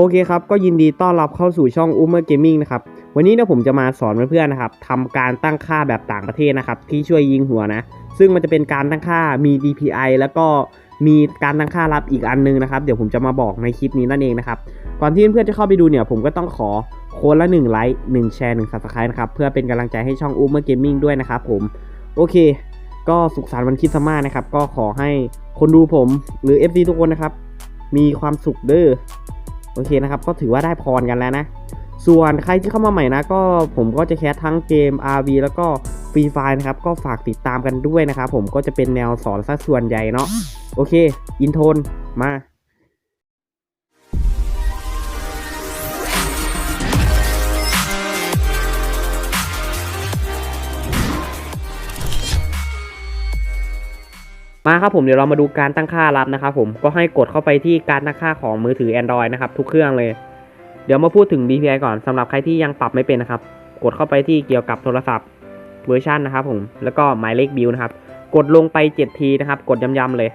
โอเคครับ ก็ยินดีต้อนรับเข้าสู่ช่อง u m e r Gaming นะครับ วันนี้เนี่ยผมจะมาสอนเพื่อนๆนะครับทำการตั้งค่าแบบต่างประเทศนะครับ ที่ช่วยยิงหัวนะ ซึ่งมันจะเป็นการตั้งค่ามี DPI แล้วก็มีการตั้งค่าลับอีกอันนึงนะครับ เดี๋ยวผมจะมาบอกในคลิปนี้นั่นเองนะครับ ก่อนที่เพื่อนๆจะเข้าไปดูเนี่ย ผมก็ต้องขอโคนละ1ไลค์1แชร์1 Subscribe นะครับ เพื่อเป็นกำลังใจให้ช่อง u m e r Gaming ด้วยนะครับผม โอเค ก็สุขสันต์วันคริสต์มาสนะครับ ก็ขอให้คนดูผมหรือ FC ทุกคนนะครับ มีความสุขเด้อ โอเคนะครับ ก็ถือว่าได้พรกันแล้วนะ ส่วนใครที่เข้ามาใหม่นะ ก็ผมก็จะแคสทั้งเกม RV แล้วก็ฟรีไฟนะครับ ก็ฝากติดตามกันด้วยนะครับ ผมก็จะเป็นแนวสอนซะส่วนใหญ่เนาะ โอเค อินโทนมา มาครับผมเดี๋ยวเรามาดูการตั้งค่ารับนะครับผมก็ให้กดเข้าไปที่การตั้งค่าของมือถือ Android นะครับทุกเครื่องเลย เดี๋ยวมาพูดถึง DPI ก่อนสำหรับใครที่ยังปรับไม่เป็นนะครับ กดเข้าไปที่เกี่ยวกับโทรศัพท์เวอร์ชันนะครับผมแล้วก็หมายเลขบิลนะครับกดลงไป 7 ทีนะครับ กดย้ำๆเลย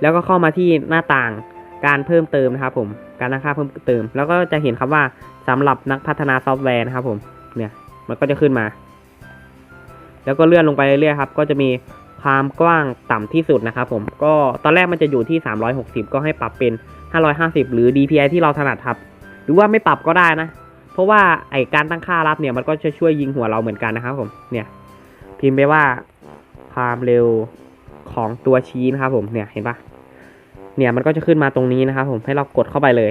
แล้วก็เข้ามาที่หน้าต่างการเพิ่มเติมนะครับ ผมการตั้งค่าเพิ่มเติม แล้วก็จะเห็นคำว่าสำหรับนักพัฒนาซอฟต์แวร์นะครับผมเนี่ยมันก็จะขึ้นมา แล้วก็เลื่อนลงไปเรื่อยๆครับ ก็จะมี ความกว้างต่ำที่สุดนะครับผมก็ตอนแรกมันจะอยู่ที่ 360 ก็ให้ปรับเป็น 550 หรือ DPI ที่เราถนัดครับ หรือว่าไม่ปรับก็ได้นะ เพราะว่าไอการตั้งค่ารับเนี่ยมันก็จะช่วยยิงหัวเราเหมือนกันนะครับผมเนี่ย พิมพ์ไปว่าความเร็วของตัวชี้นะครับผมเนี่ยเห็นปะเนี่ยมันก็จะขึ้นมาตรงนี้นะครับผมให้เรากดเข้าไปเลย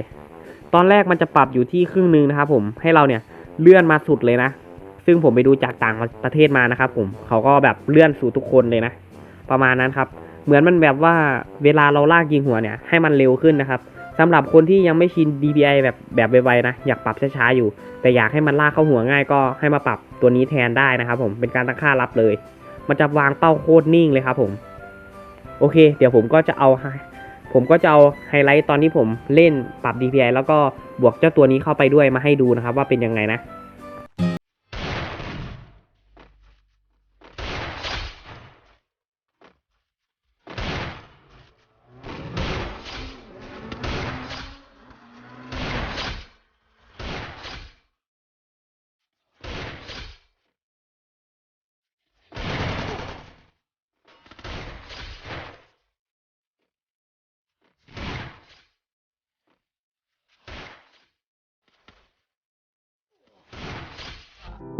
ตอนแรกมันจะปรับอยู่ที่ครึ่งนึงนะครับผมให้เราเนี่ยเลื่อนมาสุดเลยนะ ซึ่งผมไปดูจากต่างประเทศมานะครับ ผมเขาก็แบบเลื่อนสู่ทุกคนเลยนะ ประมาณนั้นครับ เหมือนมันแบบว่าเวลาเราลากยิงหัวเนี่ย ให้มันเร็วขึ้นนะครับสำหรับคนที่ยังไม่ชิน DPI แบบแบบไวๆนะ อยากปรับช้าๆอยู่ แต่อยากให้มันลากเข้าหัวง่ายก็ให้มาปรับตัวนี้แทนได้นะครับผมเป็นการตั้งค่ารับเลย มันจะวางเป้าโคตรนิ่งเลยครับผม โอเค เดี๋ยวผมก็จะเอาผมก็จะเอาไฮไลท์ตอนที่ผมเล่นปรับ DPI แล้วก็บวกเจ้าตัวนี้เข้าไปด้วยมาให้ดูนะครับ ว่าเป็นยังไงนะ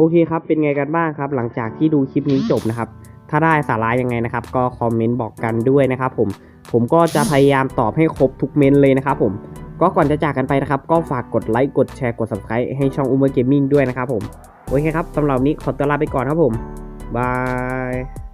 โอเคครับ เป็นไงกันบ้างครับ หลังจากที่ดูคลิปนี้จบนะครับ ถ้าได้สาระยังไงนะครับ ก็คอมเมนต์บอกกันด้วยนะครับผม ผมก็จะพยายามตอบให้ครบทุกเมนเลยนะครับผม ก็ก่อนจะจากกันไปนะครับ ก็ฝากกดไลค์ กดแชร์ กด subscribe ให้ช่อง u m e r Gaming ด้วยนะครับผม โอเคครับสำหรับนนี้ขอตัวลาไปก่อนครับผม บาย